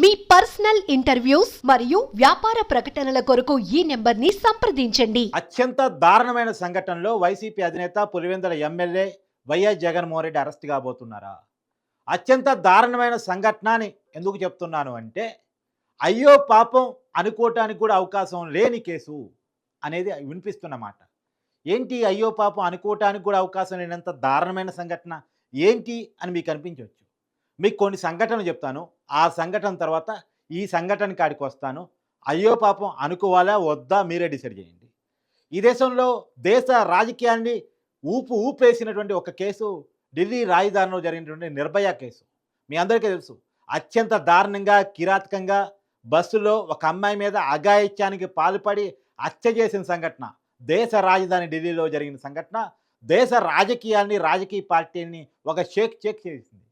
మీ personal interviews మరియు వ్యాపార ప్రకటనల కొరకు ఈ నెంబర్ని సంప్రదించండి. అత్యంత దారుణమైన సంఘటనలో వైసీపీ అధినేత Pulivendula MLA YS Jaganmohan Reddy arrest కాబోతున్నారా? అత్యంత దారుణమైన సంఘటన అని ఎందుకు చెప్తున్నాను అంటే అయ్యో పాపం అనుకోవటానికి కూడా అవకాశం లేని కేసు అనేది వినిపిస్తున్నమాట ఏంటి అయ్యో పాపం అనుకోవటానికి కూడా అవకాశం లేనంత దారుణమైన సంఘటన ఏంటి అని మీకు అనిపించవచ్చు? మీకు కొన్ని సంఘటనలు చెప్తాను. ఆ సంఘటన తర్వాత ఈ సంఘటన కాడికి వస్తాను. అయ్యో పాపం అనుకోవాలా? వద్దా? మీరే డిసైడ్ చేయండి. ఈ దేశంలో దేశ రాజకీయాన్ని ఊపు ఊపేసినటువంటి ఒక కేసు ఢిల్లీ రాజధానిలో జరిగినటువంటి నిర్భయ కేసు. మీ అందరికీ తెలుసు. అత్యంత దారుణంగా కిరాతకంగా బస్సులో ఒక అమ్మాయి మీద అఘాయిత్యానికి పాల్పడి హత్య చేసిన సంఘటన. దేశ రాజధాని ఢిల్లీలో జరిగిన సంఘటన. దేశ రాజకీయాన్ని రాజకీయ పార్టీని ఒక షేక్ షేక్ చేసింది.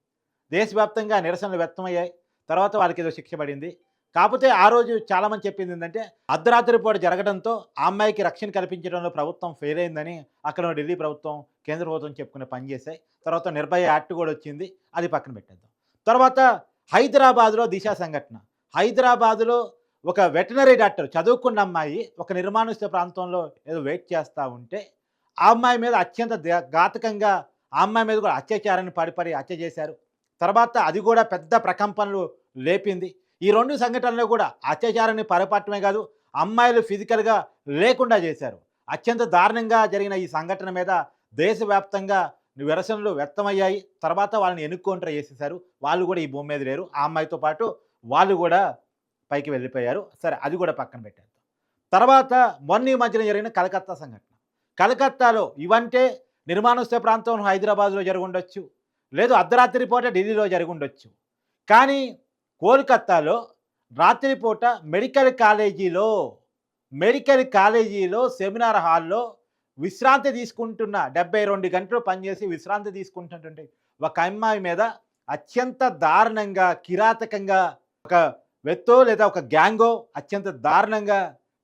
దేశవ్యాప్తంగా నిరసనలు వ్యక్తమయ్యాయి. తర్వాత వాళ్ళకి ఏదో శిక్ష పడింది. కాకపోతే ఆ రోజు చాలామంది చెప్పింది ఏంటంటే అర్ధరాత్రి పూట జరగడంతో ఆ అమ్మాయికి రక్షణ కల్పించడంలో ప్రభుత్వం ఫెయిల్ అయిందని అక్కడ ఢిల్లీ ప్రభుత్వం కేంద్ర ప్రభుత్వం చెప్పుకునే పని చేశాయి. తర్వాత నిర్భయ యాక్ట్ కూడా వచ్చింది. అది పక్కన పెట్టేద్దాం. తర్వాత హైదరాబాద్లో దిశ సంఘటన. హైదరాబాద్లో ఒక వెటనరీ డాక్టర్ చదువుకున్న అమ్మాయి ఒక నిర్మానుష్య ప్రాంతంలో ఏదో వెయిట్ చేస్తూ ఉంటే ఆ అమ్మాయి మీద అత్యంత ఘాతకంగా ఆ అమ్మాయి మీద కూడా అత్యాచారాన్ని పడిపడి హత్య చేశారు. తర్వాత అది కూడా పెద్ద ప్రకంపనలు లేపింది. ఈ రెండు సంఘటనలు కూడా అత్యాచారాన్ని పరపట్టమే కాదు అమ్మాయిలు ఫిజికల్గా లేకుండా చేశారు. అత్యంత దారుణంగా జరిగిన ఈ సంఘటన మీద దేశవ్యాప్తంగా నిరసనలు వ్యక్తమయ్యాయి. తర్వాత వాళ్ళని ఎన్నుకౌంటర్ చేసేసారు వాళ్ళు కూడా ఈ భూమి మీద లేరు. ఆ అమ్మాయితో పాటు వాళ్ళు కూడా పైకి వెళ్ళిపోయారు. సరే అది కూడా పక్కన పెట్టారు తర్వాత మొన్న ఈ మధ్యన జరిగిన కలకత్తా సంఘటన. కలకత్తాలో ఇవంటే నిర్మాణస్థ ప్రాంతం హైదరాబాద్లో జరుగుండొచ్చు లేదు అర్ధరాత్రి పూట ఢిల్లీలో జరుగుండొచ్చు. కానీ కోల్కత్తాలో రాత్రిపూట మెడికల్ కాలేజీలో మెడికల్ కాలేజీలో సెమినార్ హాల్లో విశ్రాంతి తీసుకుంటున్న డెబ్బై రెండు గంటలు పనిచేసి విశ్రాంతి తీసుకుంటున్నటువంటి ఒక అమ్మాయి మీద అత్యంత దారుణంగా కిరాతకంగా ఒక వ్యక్తో లేదా ఒక గ్యాంగో అత్యంత దారుణంగా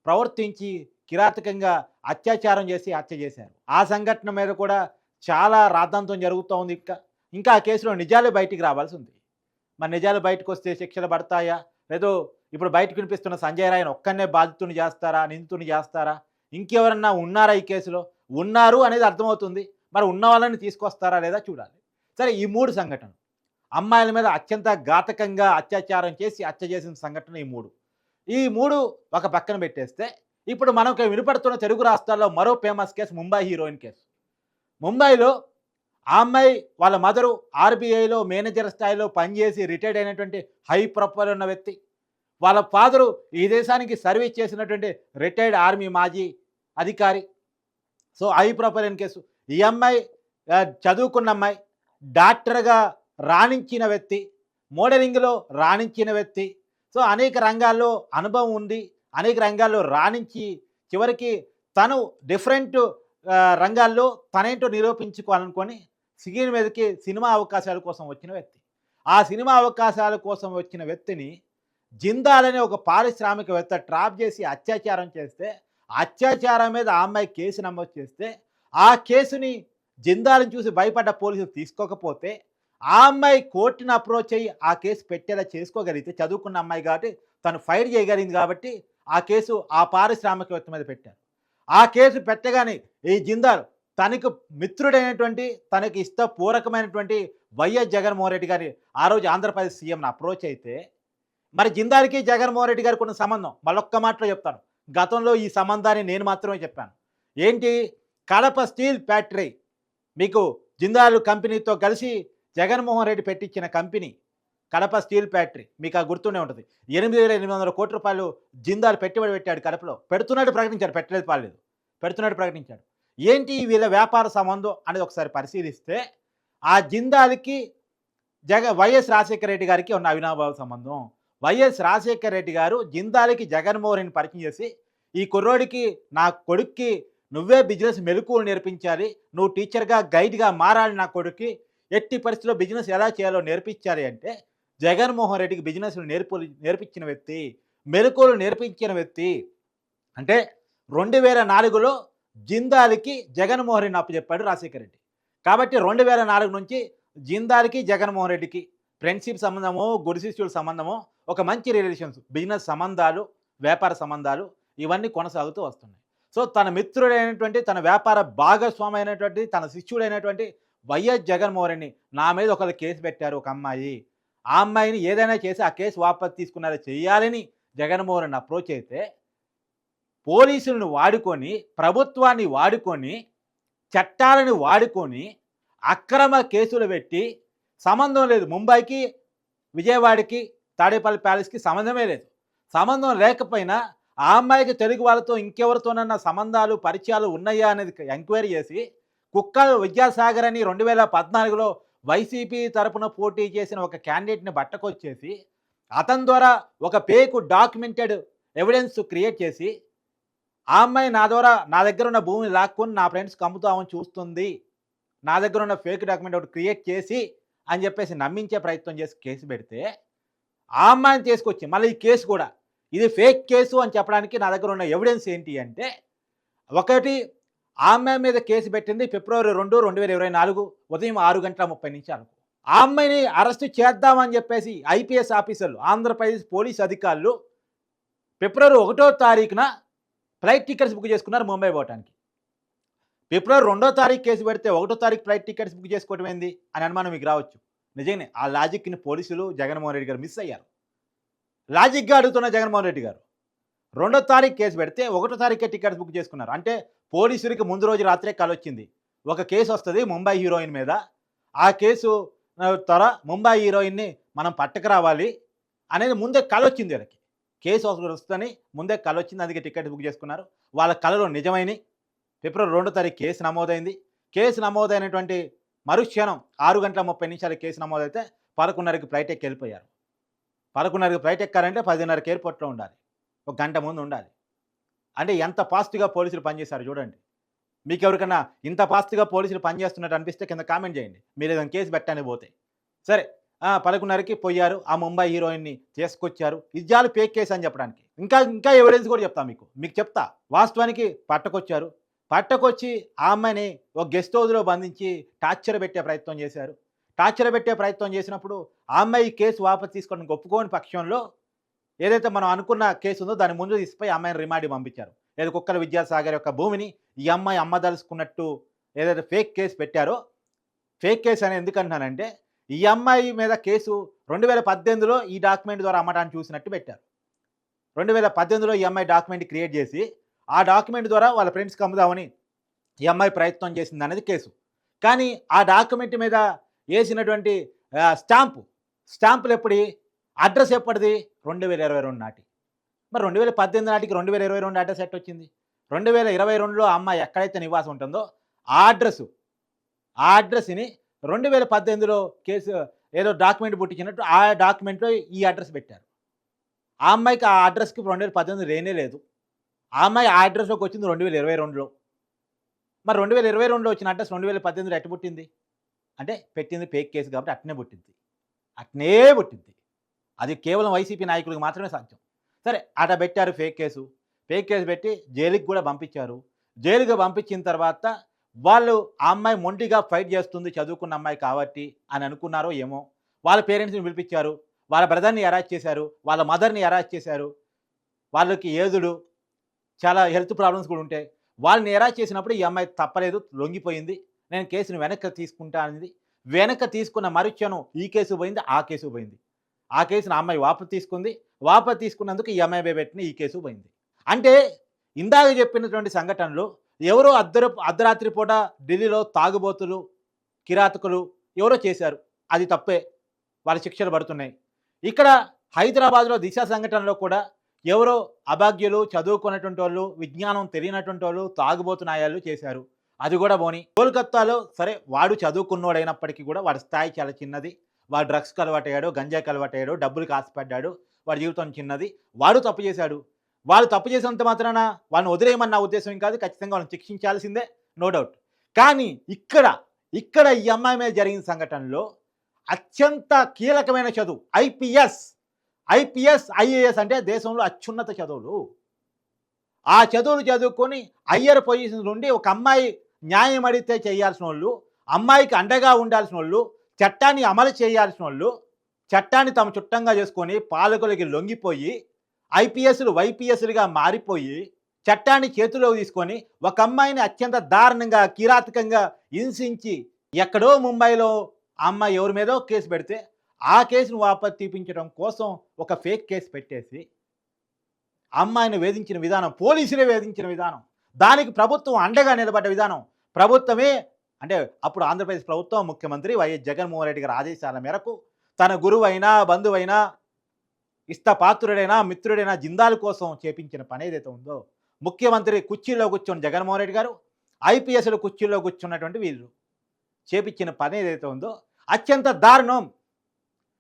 ప్రవర్తించి కిరాతకంగా అత్యాచారం చేసి హత్య చేశారు. ఆ సంఘటన మీద కూడా చాలా రాద్ధాంతం జరుగుతూ ఉంది ఇంకా ఇంకా ఆ కేసులో నిజాలు బయటికి రావాల్సి ఉంది మరి నిజాలు బయటకు వస్తే శిక్షలు పడతాయా? లేదో ఇప్పుడు బయటకు వినిపిస్తున్న సంజయ్ రాయన్ ఒక్కనే బాధితుని చేస్తారా? నిందితుని చేస్తారా? ఇంకెవరన్నా ఉన్నారా ఈ కేసులో? ఉన్నారు అనేది అర్థమవుతుంది. మరి ఉన్న వాళ్ళని తీసుకొస్తారా లేదా చూడాలి. సరే ఈ మూడు సంఘటనలు. అమ్మాయిల మీద అత్యంత ఘాతకంగా అత్యాచారం చేసి హత్య చేసిన సంఘటన ఈ మూడు. ఈ మూడు ఒక పక్కన పెట్టేస్తే ఇప్పుడు మనకు వినపడుతున్న తెలుగు రాష్ట్రాల్లో మరో famous case Mumbai heroine case. ముంబైలో ఆ అమ్మాయి వాళ్ళ మదరు ఆర్బీఐలో మేనేజర్ స్థాయిలో పనిచేసి రిటైర్డ్ అయినటువంటి హై ప్రొఫైల్ ఉన్న వ్యక్తి. వాళ్ళ ఫాదరు ఈ దేశానికి సర్వీస్ చేసినటువంటి రిటైర్డ్ ఆర్మీ మాజీ అధికారి. సో హై ప్రొఫైల్ అయిన కేసు. ఈ అమ్మాయి చదువుకున్న అమ్మాయి డాక్టర్గా రాణించిన వ్యక్తి మోడలింగ్లో రాణించిన వ్యక్తి. సో అనేక రంగాల్లో అనుభవం ఉంది. అనేక రంగాల్లో రాణించి చివరికి తను డిఫరెంట్ రంగాల్లో తనేంటో నిరూపించుకోవాలనుకొని స్క్రీన్ మీదకి సినిమా అవకాశాల కోసం వచ్చిన వ్యక్తి. ఆ సినిమా అవకాశాల కోసం వచ్చిన వ్యక్తిని జిందాల్ అనే ఒక పారిశ్రామికవేత్త ట్రాప్ చేసి అత్యాచారం చేస్తే అత్యాచారం మీద ఆ అమ్మాయి కేసు నమోదు చేస్తే ఆ కేసుని జిందాల్ని చూసి భయపడ్డ పోలీసులు తీసుకోకపోతే ఆ అమ్మాయి కోర్టుని అప్రోచ్ అయ్యి ఆ కేసు పెట్టేలా చేసుకోగలిగితే చదువుకున్న అమ్మాయి కాబట్టి తను ఫైట్ చేయగలిగింది కాబట్టి ఆ కేసు ఆ పారిశ్రామికవేత్త మీద పెట్టారు. ఆ కేసు పెట్టగానే ఈ జిందాల్ తనకు మిత్రుడైనటువంటి తనకు ఇష్టపూరకమైనటువంటి వైఎస్ జగన్మోహన్ రెడ్డి గారి ఆ రోజు ఆంధ్రప్రదేశ్ సీఎంని అప్రోచ్ అయితే మరి జిందాల్కి జగన్మోహన్ రెడ్డి గారికి ఉన్న సంబంధం మళ్ళొక్క మాటలో చెప్తాను. గతంలో ఈ సంబంధాన్ని నేను మాత్రమే చెప్పాను. ఏంటి? కడప స్టీల్ ఫ్యాక్టరీ మీకు జిందాల్ కంపెనీతో కలిసి జగన్మోహన్ రెడ్డి పెట్టించిన కంపెనీ కడప స్టీల్ ఫ్యాక్టరీ మీకు ఆ గుర్తుండే ఉంటుంది. ఎనిమిది వేల ఎనిమిది వందల కోట్ల రూపాయలు జిందాల్ పెట్టుబడి పెట్టాడు కడపలో. పెడుతున్నట్టు ప్రకటించాడు పెట్టలేదు పాలేదు పెడుతున్నట్టు ప్రకటించాడు. ఏంటి వీళ్ళ వ్యాపార సంబంధం అనేది ఒకసారి పరిశీలిస్తే ఆ జిందాల్కి జగ వైఎస్ రాజశేఖర రెడ్డి గారికి ఉన్న అవినాభావ సంబంధం. వైఎస్ రాజశేఖర రెడ్డి గారు జిందాల్కి జగన్మోహన్ రెడ్డిని పరిచయం చేసి ఈ కుర్రోడికి నా కొడుక్కి నువ్వే బిజినెస్ మెలకువలు నేర్పించాలి. నువ్వు టీచర్గా గైడ్గా మారాలి నా కొడుక్కి. ఎట్టి పరిస్థితిలో బిజినెస్ ఎలా చేయాలో నేర్పించాలి అంటే జగన్మోహన్ రెడ్డికి బిజినెస్ నేర్పు నేర్పించిన వ్యక్తి మెలకువలు నేర్పించిన వ్యక్తి అంటే రెండు వేల నాలుగులో జిందాల్కి జగన్మోహన్ రెడ్డిని అప్పచెప్పాడు రాజశేఖర రెడ్డి. కాబట్టి రెండు వేల నాలుగు నుంచి జిందాల్కి జగన్మోహన్ రెడ్డికి ఫ్రెండ్షిప్ సంబంధమో గురు శిష్యుల సంబంధమో ఒక మంచి రిలేషన్స్ బిజినెస్ సంబంధాలు వ్యాపార సంబంధాలు ఇవన్నీ కొనసాగుతూ వస్తున్నాయి. సో తన మిత్రుడైనటువంటి తన వ్యాపార భాగస్వామి అయినటువంటి తన శిష్యుడైనటువంటి వైఎస్ జగన్మోహన్ రెడ్డి నా మీద ఒకరు కేసు పెట్టారు ఒక అమ్మాయి. ఆ అమ్మాయిని ఏదైనా చేసి ఆ కేసు వాపసు తీసుకున్నారో చేయాలని జగన్మోహన్ రెడ్డి అప్రోచ్ అయితే పోలీసులను వాడుకొని ప్రభుత్వాన్ని వాడుకొని చట్టాలను వాడుకొని అక్రమ కేసులు పెట్టి సంబంధం లేదు. ముంబైకి విజయవాడకి తాడేపల్లి ప్యాలెస్కి సంబంధమే లేదు. సంబంధం లేకపోయినా ఆ అమ్మాయికి తెలుగు వాళ్ళతో ఇంకెవరితోనన్నా సంబంధాలు పరిచయాలు ఉన్నాయా అనేది ఎంక్వైరీ చేసి కుక్కలు విద్యాసాగర్ అని రెండు వేల పద్నాలుగులో వైసీపీ తరపున పోటీ చేసిన ఒక క్యాండిడేట్ని బట్టకొచ్చేసి అతని ద్వారా ఒక పేకు డాక్యుమెంటెడ్ ఎవిడెన్స్ క్రియేట్ చేసి ఆ అమ్మాయి నా ద్వారా నా దగ్గర ఉన్న భూమిని లాక్కొని నా ఫ్రెండ్స్కి అమ్ముతామని చూస్తుంది. నా దగ్గర ఉన్న ఫేక్ డాక్యుమెంట్ ఒకటి క్రియేట్ చేసి అని చెప్పేసి నమ్మించే ప్రయత్నం చేసి కేసు పెడితే ఆ అమ్మాయిని తీసుకొచ్చి మళ్ళీ ఈ కేసు కూడా ఇది ఫేక్ కేసు అని చెప్పడానికి నా దగ్గర ఉన్న ఎవిడెన్స్ ఏంటి అంటే ఒకటి ఆ అమ్మాయి మీద కేసు పెట్టింది ఫిబ్రవరి రెండు రెండు వేల ఇరవై నాలుగు ఉదయం ఆరు గంటల ముప్పై నిమిషాలకు ఆ అమ్మాయిని అరెస్ట్ చేద్దామని చెప్పేసి ఐపీఎస్ ఆఫీసర్లు ఆంధ్రప్రదేశ్ పోలీస్ అధికారులు ఫిబ్రవరి ఒకటో తారీఖున ఫ్లైట్ టికెట్స్ బుక్ చేసుకున్నారు ముంబై పోవటానికి. ఫిబ్రవరి రెండో తారీఖు కేసు పెడితే ఒకటో తారీఖు ఫ్లైట్ టికెట్స్ బుక్ చేసుకోవటం ఏంది? అని అనుమానం మీకు రావచ్చు. నిజంగానే ఆ లాజిక్ని పోలీసులు జగన్మోహన్ రెడ్డి గారు మిస్ అయ్యారు. లాజిక్గా అడుగుతున్న జగన్మోహన్ రెడ్డి గారు రెండో తారీఖు కేసు పెడితే ఒకటో తారీఖే టికెట్స్ బుక్ చేసుకున్నారు. అంటే పోలీసులకి ముందు రోజు రాత్రే కాల్ వచ్చింది. ఒక కేసు వస్తుంది ముంబై హీరోయిన్ మీద. ఆ కేసు త్వర ముంబై హీరోయిన్ని మనం పట్టకు రావాలి అనేది ముందే కళ వచ్చింది వీళ్ళకి. కేసు ఒకటి వస్తుందని ముందే కళ వచ్చింది అందుకే టికెట్ బుక్ చేసుకున్నారు. వాళ్ళ కళలో నిజమైనవి ఫిబ్రవరి రెండో తారీఖు కేసు నమోదైంది. కేసు నమోదైనటువంటి మరుక్షణం ఆరు గంటల ముప్పై నిమిషాల కేసు నమోదైతే పదకొండున్నరకి ఫ్లైట్ ఎక్కి వెళ్ళిపోయారు. పదకొండున్నరకి ఫ్లైట్ ఎక్కారంటే పదిన్నరకి ఎయిర్పోర్ట్లో ఉండాలి. ఒక గంట ముందు ఉండాలి. అంటే ఎంత ఫాస్ట్గా పోలీసులు పనిచేశారు చూడండి. మీకు ఎవరికన్నా ఇంత ఫాస్ట్గా పోలీసులు పనిచేస్తున్నట్టు అనిపిస్తే కింద కామెంట్ చేయండి. మీరు ఏదైనా కేసు పెట్టని పోతే. సరే పదకొండున్నరకి పోయారు. ఆ ముంబై హీరోయిన్ని తీసుకొచ్చారు. ఇజ్జాలు ఫేక్ కేసు అని చెప్పడానికి. ఇంకా ఇంకా ఎవిడెన్స్ కూడా చెప్తా మీకు. మీకు చెప్తా. వాస్తవానికి పట్టకొచ్చారు. పట్టకొచ్చి ఆ అమ్మాయిని ఒక గెస్ట్ హౌస్లో బంధించి టార్చర్ పెట్టే ప్రయత్నం చేశారు. టార్చర్ పెట్టే ప్రయత్నం చేసినప్పుడు ఆ అమ్మాయి కేసు వాపసు తీసుకోవడానికి ఒప్పుకోని పక్షంలో ఏదైతే మనం అనుకున్న కేసు ఉందో దాని ముందు తీసిపోయి అమ్మాయిని రిమాండ్ పంపించారు. ఏదో కుక్కల విద్యాసాగర్ యొక్క భూమిని ఈ అమ్మాయి అమ్మదలుచుకున్నట్టు ఏదైతే ఫేక్ కేసు పెట్టారో ఫేక్ కేసు అని ఎందుకంటున్నానంటే ఈ అమ్మాయి మీద కేసు రెండు వేల పద్దెనిమిదిలో ఈ డాక్యుమెంట్ ద్వారా అమ్మటాన్ని చూసినట్టు పెట్టారు. రెండు వేల పద్దెనిమిదిలో ఈ అమ్మాయి డాక్యుమెంట్ క్రియేట్ చేసి ఆ డాక్యుమెంట్ ద్వారా వాళ్ళ ఫ్రెండ్స్కి అమ్ముదామని ఈ అమ్మాయి ప్రయత్నం చేసింది అనేది కేసు. కానీ ఆ డాక్యుమెంట్ మీద వేసినటువంటి స్టాంపు స్టాంపులు ఎప్పటి అడ్రస్ ఎప్పటిది రెండు వేల ఇరవై రెండు నాటి. మరి రెండు వేల పద్దెనిమిది నాటికి రెండు వేల ఇరవై రెండు అడ్రస్ ఎట్ వచ్చింది? రెండు వేల ఇరవై రెండులో అమ్మాయి ఎక్కడైతే నివాసం ఉంటుందో ఆ అడ్రస్ ఆ అడ్రస్ని రెండు వేల పద్దెనిమిదిలో కేసు ఏదో డాక్యుమెంట్ పుట్టించినట్టు ఆ డాక్యుమెంట్లో ఈ అడ్రస్ పెట్టారు. ఆ అమ్మాయికి ఆ అడ్రస్కి రెండు వేల పద్దెనిమిది లేనే లేదు. ఆ అమ్మాయి ఆ అడ్రస్లోకి వచ్చింది రెండు వేల ఇరవై రెండులో. మరి రెండు వేల ఇరవై రెండులో వచ్చిన అడ్రస్ రెండు వేల పద్దెనిమిదిలో ఎట్ట పుట్టింది? అంటే పెట్టింది ఫేక్ కేసు కాబట్టి అట్నే పుట్టింది. అట్నే పుట్టింది. అది కేవలం వైసీపీ నాయకులకు మాత్రమే సాధ్యం. సరే అట పెట్టారు ఫేక్ కేసు. ఫేక్ కేసు పెట్టి జైలుకి కూడా పంపించారు. జైలుకి పంపించిన తర్వాత వాళ్ళు ఆ అమ్మాయి మొండిగా ఫైట్ చేస్తుంది చదువుకున్న అమ్మాయి కాబట్టి అని అనుకున్నారో ఏమో. వాళ్ళ పేరెంట్స్ని పిలిపించారు. వాళ్ళ బ్రదర్ని అరాజ్ చేశారు. వాళ్ళ మదర్ని అరాజ్ చేశారు. వాళ్ళకి ఏదుడు చాలా హెల్త్ ప్రాబ్లమ్స్ కూడా ఉంటాయి. వాళ్ళని అరెస్ట్ చేసినప్పుడు ఈ అమ్మాయి తప్పలేదు లొంగిపోయింది. నేను కేసును వెనక్కి తీసుకుంటా అనేది. వెనక్కి తీసుకున్న మరుక్షణం ఈ కేసు పోయింది ఆ కేసు పోయింది. ఆ కేసును ఆ అమ్మాయి వాపసు తీసుకుంది. వాపసు తీసుకున్నందుకు ఈ అమ్మాయి పెట్టిన ఈ కేసు పోయింది. అంటే ఇందాక చెప్పినటువంటి సంఘటనలు ఎవరో అర్ధర అర్ధరాత్రి పూట ఢిల్లీలో తాగుబోతులు కిరాతకులు ఎవరో చేశారు. అది తప్పే. వాళ్ళ శిక్షలు పడుతున్నాయి. ఇక్కడ హైదరాబాద్లో దిశ సంఘటనలో కూడా ఎవరో అభాగ్యులు చదువుకున్నటువంటి వాళ్ళు విజ్ఞానం తెలియనటువంటి వాళ్ళు తాగుబోతు నాయాలు చేశారు. అది కూడా పోని. కోల్కత్తాలో సరే వాడు చదువుకున్నోడైనప్పటికీ కూడా వాడి స్థాయి చాలా చిన్నది. వాడు డ్రగ్స్కి అలవాటయ్యాడు గంజాకి అలవాటయ్యాడు డబ్బులకు ఆశపడ్డాడు వాడి జీవితం చిన్నది. వాడు తప్పు చేశాడు. వాళ్ళు తప్పు చేసినంత మాత్రాన వాళ్ళని వదిలేయమన్న నా ఉద్దేశం కాదు ఖచ్చితంగా వాళ్ళని శిక్షించాల్సిందే నో డౌట్ కానీ ఇక్కడ ఇక్కడ ఈ అమ్మాయి మీద జరిగిన సంఘటనలో అత్యంత కీలకమైన చదువు ఐపీఎస్ ఐపీఎస్ ఐఏఎస్ అంటే దేశంలో అత్యున్నత చదువులు. ఆ చదువులు చదువుకొని హయ్యర్ పొజిషన్ నుండి ఒక అమ్మాయి న్యాయం అడిగితే చేయాల్సిన వాళ్ళు అమ్మాయికి అండగా ఉండాల్సిన వాళ్ళు చట్టాన్ని అమలు చేయాల్సిన వాళ్ళు చట్టాన్ని తమ చుట్టంగా చేసుకొని పాలకులకి లొంగిపోయి ఐపీఎస్లు వైపీఎస్లుగా మారిపోయి చట్టాన్ని చేతిలో తీసుకొని ఒక అమ్మాయిని అత్యంత దారుణంగా కిరాతకంగా హింసించి ఎక్కడో ముంబైలో అమ్మాయి ఎవరి మీదో కేసు పెడితే ఆ కేసును వాపసు తీపించడం కోసం ఒక ఫేక్ కేసు పెట్టేసి అమ్మాయిని వేధించిన విధానం పోలీసులే వేధించిన విధానం దానికి ప్రభుత్వం అండగా నిలబడ్డ విధానం. ప్రభుత్వమే అంటే అప్పుడు ఆంధ్రప్రదేశ్ ప్రభుత్వం ముఖ్యమంత్రి వైఎస్ జగన్మోహన్ రెడ్డి గారి ఆదేశాల మేరకు తన గురువైనా బంధువైనా ఇష్టపాత్రుడైనా మిత్రుడైనా జిందాల్ కోసం చేపించిన పని ఏదైతే ఉందో ముఖ్యమంత్రి కుర్చీలో కూర్చున్న జగన్మోహన్ రెడ్డి గారు ఐపీఎస్ల కుర్చీలో కూర్చున్నటువంటి వీళ్ళు చేపించిన పని ఏదైతే ఉందో అత్యంత దారుణం.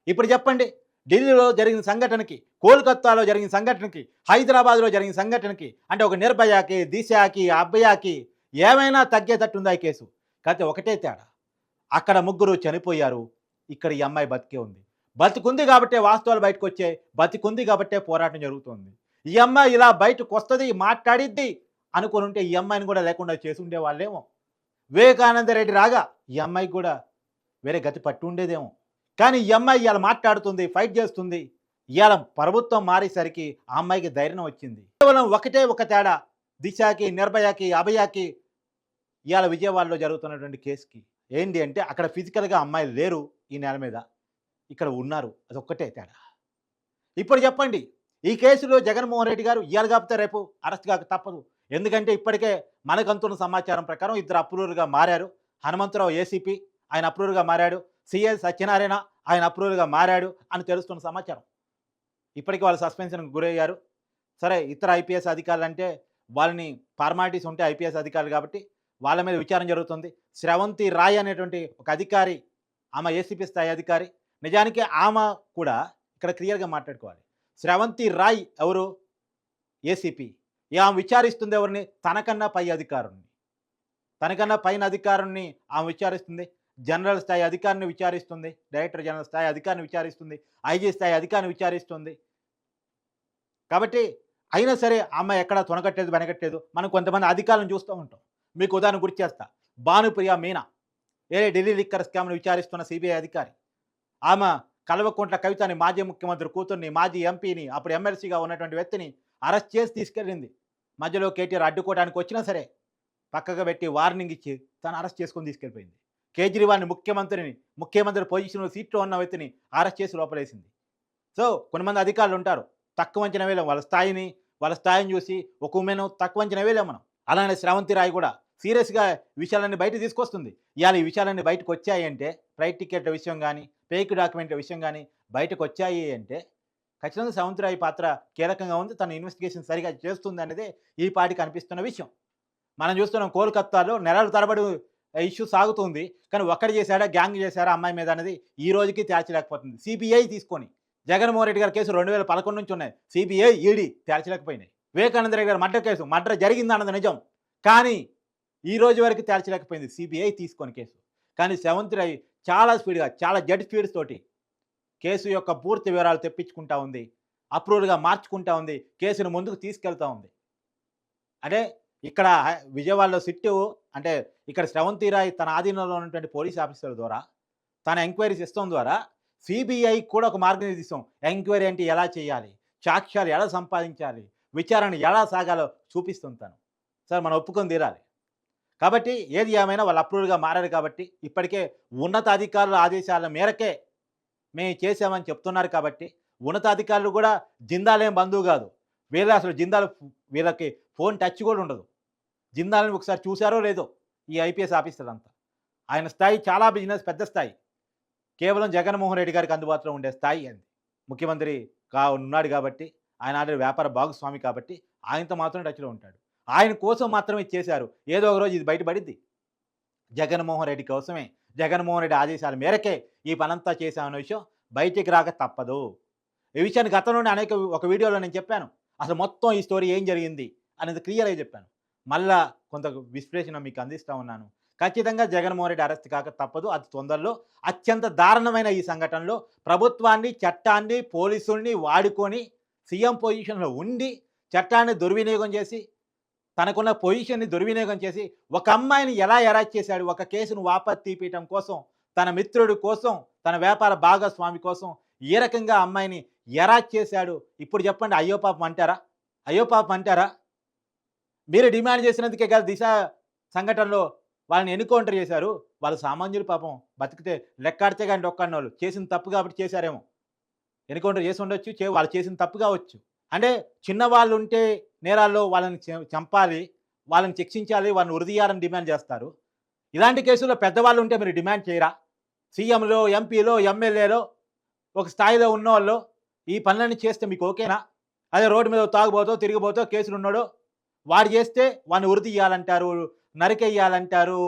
ఇప్పుడు చెప్పండి ఢిల్లీలో జరిగిన సంఘటనకి కోల్కత్తాలో జరిగిన సంఘటనకి హైదరాబాద్లో జరిగిన సంఘటనకి అంటే ఒక నిర్భయాకి దిశాకి అబ్బయాకి ఏమైనా తగ్గేటట్టుందా ఈ కేసు? కాకపోతే ఒకటే తేడా అక్కడ ముగ్గురు చనిపోయారు ఇక్కడ ఈ అమ్మాయి బతికే ఉంది. బతికుంది కాబట్టే వాస్తవాలు బయటకు వచ్చాయి బతికుంది కాబట్టే పోరాటం జరుగుతుంది. ఈ అమ్మాయి ఇలా బయటకు వస్తుంది మాట్లాడిద్ది అనుకుని ఉంటే ఈ అమ్మాయిని కూడా లేకుండా చేసి ఉండే వాళ్ళేమో వివేకానంద రెడ్డి రాగా ఈ అమ్మాయికి కూడా వేరే గతి పట్టి ఉండేదేమో. కానీ ఈ అమ్మాయి ఇవాళ మాట్లాడుతుంది ఫైట్ చేస్తుంది. ఇవాళ ప్రభుత్వం మారేసరికి ఆ అమ్మాయికి ధైర్యం వచ్చింది. కేవలం ఒకటే ఒక తేడా దిశకి నిర్భయకి అభయాకి ఇవాళ విజయవాడలో జరుగుతున్నటువంటి కేసుకి. ఏంటి అంటే అక్కడ ఫిజికల్గా అమ్మాయిలు లేరు ఈ నెల మీద. ఇక్కడ ఉన్నారు. అది ఒక్కటే తేడా. ఇప్పుడు చెప్పండి ఈ కేసులో జగన్మోహన్ రెడ్డి గారు ఇవాళ కాకపోతే రేపు అరెస్ట్ కాక తప్పదు. ఎందుకంటే ఇప్పటికే మనకంతున్న సమాచారం ప్రకారం ఇద్దరు అప్రూవర్గా మారారు. హనుమంతరావు ఏసీపీ ఆయన అప్రూవర్గా మారాడు. సిఎస్ సత్యనారాయణ ఆయన అప్రూవర్గా మారాడు అని తెలుస్తున్న సమాచారం. ఇప్పటికీ వాళ్ళు సస్పెన్షన్కి గురయ్యారు. సరే ఇతర ఐపీఎస్ అధికారులు అంటే వాళ్ళని ఫార్మాలిటీస్ ఉంటే ఐపీఎస్ అధికారులు కాబట్టి వాళ్ళ మీద విచారణ జరుగుతుంది. శ్రవంతి రాయ్ అనేటువంటి ఒక అధికారి ఆమె ఏసీపీ స్థాయి అధికారి నిజానికి ఆమె కూడా ఇక్కడ క్లియర్గా మాట్లాడుకోవాలి. శ్రవంతి రాయ్ ఎవరు? ఏసీపీ. ఆమె విచారిస్తుంది ఎవరిని? తనకన్నా పై అధికారుణ్ణి. తనకన్నా పైన అధికారుణ్ణి ఆమె విచారిస్తుంది. జనరల్ స్థాయి అధికారిని విచారిస్తుంది. డైరెక్టర్ జనరల్ స్థాయి అధికారిని విచారిస్తుంది. ఐజీ స్థాయి అధికారిని విచారిస్తుంది. కాబట్టి అయినా సరే ఆమె ఎక్కడ తొనగట్టలేదు వెనకట్టలేదు మనం కొంతమంది అధికారులను చూస్తూ ఉంటాం. మీకు ఉదాహరణ గుర్తు చేస్తా. భానుప్రియ మీనా. ఏ ఢిల్లీ లిక్కర్ స్కామ్ను విచారిస్తున్న సిబిఐ అధికారి. ఆమె కల్వకుంట్ల కవితని మాజీ ముఖ్యమంత్రి కూతుర్ని మాజీ ఎంపీని అప్పుడు ఎమ్మెల్సీగా ఉన్నటువంటి వ్యక్తిని అరెస్ట్ చేసి తీసుకెళ్ళింది. మధ్యలో కేటీఆర్ అడ్డుకోవడానికి వచ్చినా సరే పక్కగా పెట్టి వార్నింగ్ ఇచ్చి తను అరెస్ట్ చేసుకొని తీసుకెళ్ళిపోయింది. కేజ్రీవాల్ని ముఖ్యమంత్రిని ముఖ్యమంత్రి పొజిషన్లో సీట్లో ఉన్న వ్యక్తిని అరెస్ట్ చేసి లోపలేసింది. సో కొంతమంది అధికారులు ఉంటారు. తక్కువ అంచనా వేయలేం. వాళ్ళ స్థాయిని వాళ్ళ స్థాయిని చూసి ఒక ఉమెన్ తక్కువ అంచనా వేయలేం మనం. అలానే శ్రావంతి రాయ్ కూడా సీరియస్గా విషయాలన్నీ బయట తీసుకొస్తుంది. ఇవాళ ఈ విషయాలన్నీ బయటకు వచ్చాయి అంటే ఫ్లైట్ టికెట్ విషయం కానీ ఫేక్ డాక్యుమెంట్ విషయం కానీ బయటకు వచ్చాయి అంటే ఖచ్చితంగా శ్రవంతి పాత్ర కీలకంగా ఉంది. తన ఇన్వెస్టిగేషన్ సరిగా చేస్తుంది అనేది ఈ పాటికి అనిపిస్తున్న విషయం. మనం చూస్తున్నాం కోల్కత్తాలో నెలల తరబడి ఇష్యూ సాగుతుంది. కానీ ఒక్కడి చేశాడా గ్యాంగ్ చేశాడా అమ్మాయి మీద అనేది ఈ రోజుకి తేల్చలేకపోతుంది. సిబిఐ తీసుకొని జగన్మోహన్ రెడ్డి గారి కేసు రెండు వేల పదకొండు నుంచి ఉన్నాయి. సిబిఐ ఈడీ తేల్చలేకపోయినాయి. వివేకానంద రెడ్డి గారి మర్డర్ కేసు మర్డర్ జరిగింది అన్నది నిజం. కానీ ఈ రోజు వరకు తేల్చలేకపోయింది సిబిఐ తీసుకొని కేసు. కానీ సెవెంత్ రై చాలా స్పీడ్గా చాలా జడ్ స్పీడ్స్ తోటి కేసు యొక్క పూర్తి వివరాలు తెప్పించుకుంటా ఉంది. అప్రూవల్గా మార్చుకుంటా ఉంది. కేసును ముందుకు తీసుకెళ్తా ఉంది. అంటే ఇక్కడ విజయవాడలో సిట్టు అంటే ఇక్కడ శ్రవంతి రాయ్ తన ఆధీనంలో ఉన్నటువంటి పోలీస్ ఆఫీసర్ ద్వారా తన ఎంక్వైరీస్ ఇస్తాం ద్వారా సిబిఐ కూడా ఒక మార్గనిర్దేశం. ఎంక్వైరీ అంటే ఎలా చేయాలి? సాక్ష్యాలు ఎలా సంపాదించాలి? విచారణ ఎలా సాగాలో చూపిస్తుంది తను. సార్ మనం ఒప్పుకొని తీరాలి. కాబట్టి ఏది ఏమైనా వాళ్ళు అప్రూవల్గా మారారు కాబట్టి ఇప్పటికే ఉన్నతాధికారుల ఆదేశాల మేరకే మేము చేసామని చెప్తున్నారు కాబట్టి ఉన్నతాధికారులు కూడా జిందాలేం బంధువు కాదు. వీళ్ళ అసలు జిందాలు వీళ్ళకి ఫోన్ టచ్ కూడా ఉండదు. జిందాలని ఒకసారి చూశారో లేదో ఈ ఐపీఎస్ ఆఫీసర్ అంతా. ఆయన స్థాయి చాలా బిజినెస్ పెద్ద స్థాయి. కేవలం జగన్మోహన్ రెడ్డి గారికి అందుబాటులో ఉండే స్థాయి అంది. ముఖ్యమంత్రి కా ఉన్నాడు కాబట్టి ఆయన ఆడే వ్యాపార భాగస్వామి కాబట్టి ఆయనతో మాత్రం టచ్లో ఉంటాడు. ఆయన కోసం మాత్రమే చేశారు. ఏదో ఒక రోజు ఇది బయటపడింది జగన్మోహన్ రెడ్డి కోసమే. జగన్మోహన్ రెడ్డి ఆదేశాల మేరకే ఈ పనంతా చేశామన్న విషయం బయటికి రాక తప్పదు. ఈ విషయాన్ని గతంలోనే అనేక ఒక వీడియోలో నేను చెప్పాను. అసలు మొత్తం ఈ స్టోరీ ఏం జరిగింది అనేది క్లియర్గా చెప్పాను. మళ్ళా కొంత విశ్లేషణ మీకు అందిస్తూ ఉన్నాను. ఖచ్చితంగా జగన్మోహన్ రెడ్డి అరెస్ట్ కాక తప్పదు. అది తొందరలో అత్యంత దారుణమైన ఈ సంఘటనలో ప్రభుత్వాన్ని చట్టాన్ని పోలీసుల్ని వాడుకొని సీఎం పొజిషన్లో ఉండి చట్టాన్ని దుర్వినియోగం చేసి తనకున్న పొజిషన్ని దుర్వినియోగం చేసి ఒక అమ్మాయిని ఎలా అరెస్ట్ చేశాడు ఒక కేసును వాపస్ తీపీయటం కోసం తన మిత్రుడి కోసం తన వ్యాపార భాగస్వామి కోసం ఏ రకంగా అమ్మాయిని ఎరాజ్ చేశాడు? ఇప్పుడు చెప్పండి అయ్యో పాపం అంటారా? అయ్యో పాపం అంటారా? మీరు డిమాండ్ చేసినందుకే కదా దిశ సంఘటనలో వాళ్ళని ఎన్కౌంటర్ చేశారు. వాళ్ళు సామాన్యులు పాపం బతికితే లెక్కాడితే కానీ ఒక్కన్నోళ్ళు చేసిన తప్పు కాబట్టి చేశారేమో. ఎన్కౌంటర్ చేసి ఉండొచ్చు వాళ్ళు చేసిన తప్పు కావచ్చు. అంటే చిన్నవాళ్ళు ఉంటే నేరాల్లో వాళ్ళని చంపాలి వాళ్ళని శిక్షించాలి వాళ్ళని ఉరిదీయాలని డిమాండ్ చేస్తారు. ఇలాంటి కేసుల్లో పెద్దవాళ్ళు ఉంటే మీరు డిమాండ్ చేయరా? సీఎంలో ఎంపీలో ఎమ్మెల్యేలో ఒక స్థాయిలో ఉన్నవాళ్ళు ఈ పనులన్నీ చేస్తే మీకు ఓకేనా? అదే రోడ్డు మీద తాగుబోతో తిరిగిపోతో కేసులు ఉన్నాడో వాడు చేస్తే వాడిని ఉరిదీయాలంటారు నరికేయాలంటారు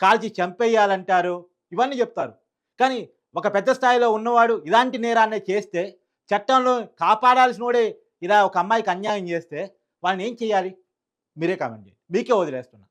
కాల్చి చంపేయాలంటారు ఇవన్నీ చెప్తారు. కానీ ఒక పెద్ద స్థాయిలో ఉన్నవాడు ఇలాంటి నేరాన్ని చేస్తే చట్టంలో కాపాడాల్సినోడే ఇలా ఒక అమ్మాయికి అన్యాయం చేస్తే వాళ్ళని ఏం చేయాలి? మీరే కామెంట్ చేయండి. మీకే వదిలేస్తున్నా.